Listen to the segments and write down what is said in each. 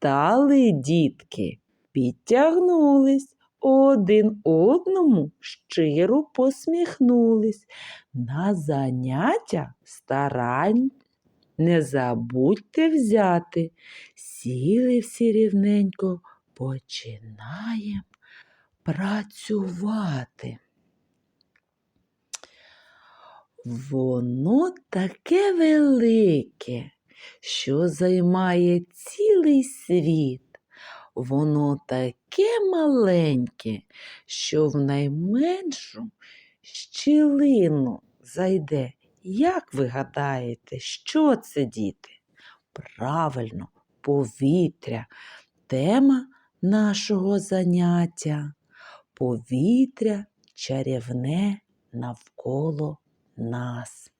Встали дітки, підтягнулись, один одному щиро посміхнулись. На заняття старань не забудьте взяти. Сіли всі рівненько, починаєм працювати. Воно таке велике, що займає цілий світ. Воно таке маленьке, що в найменшу щілину зайде. Як ви гадаєте, що це, діти? Правильно, повітря. Тема нашого заняття повітря чарівне навколо нас.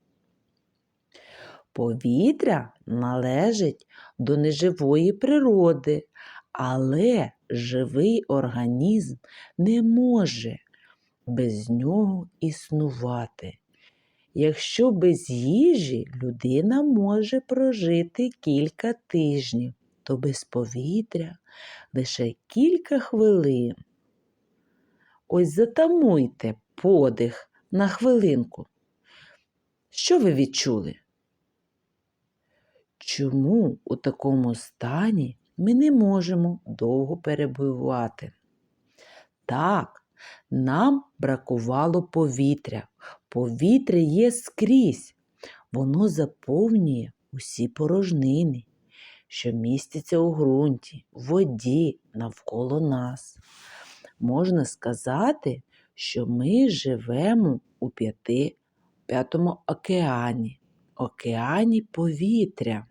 Повітря належить до неживої природи, але живий організм не може без нього існувати. Якщо без їжі людина може прожити кілька тижнів, то без повітря лише кілька хвилин. Ось затамуйте подих на хвилинку. Що ви відчули? Чому у такому стані ми не можемо довго перебувати? Так, нам бракувало повітря. Повітря є скрізь. Воно заповнює усі порожнини, що містяться у ґрунті, воді навколо нас. Можна сказати, що ми живемо у п'яти, п'ятому океані, океані повітря.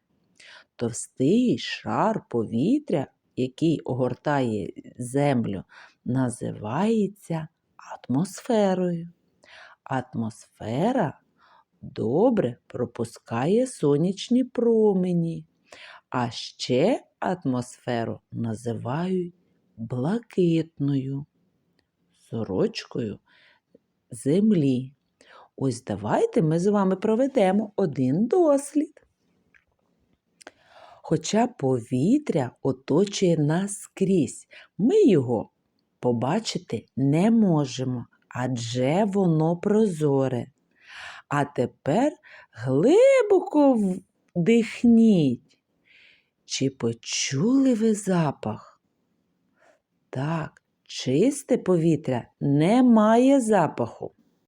Товстий шар повітря, який огортає землю, називається атмосферою. Атмосфера добре пропускає сонячні промені, а ще атмосферу називають блакитною, сорочкою землі. Ось давайте ми з вами проведемо один дослід. Хоча повітря оточує нас скрізь, ми його побачити не можемо, адже воно прозоре. А тепер глибоко вдихніть. Чи почули ви запах? Так, чисте повітря не має запаху.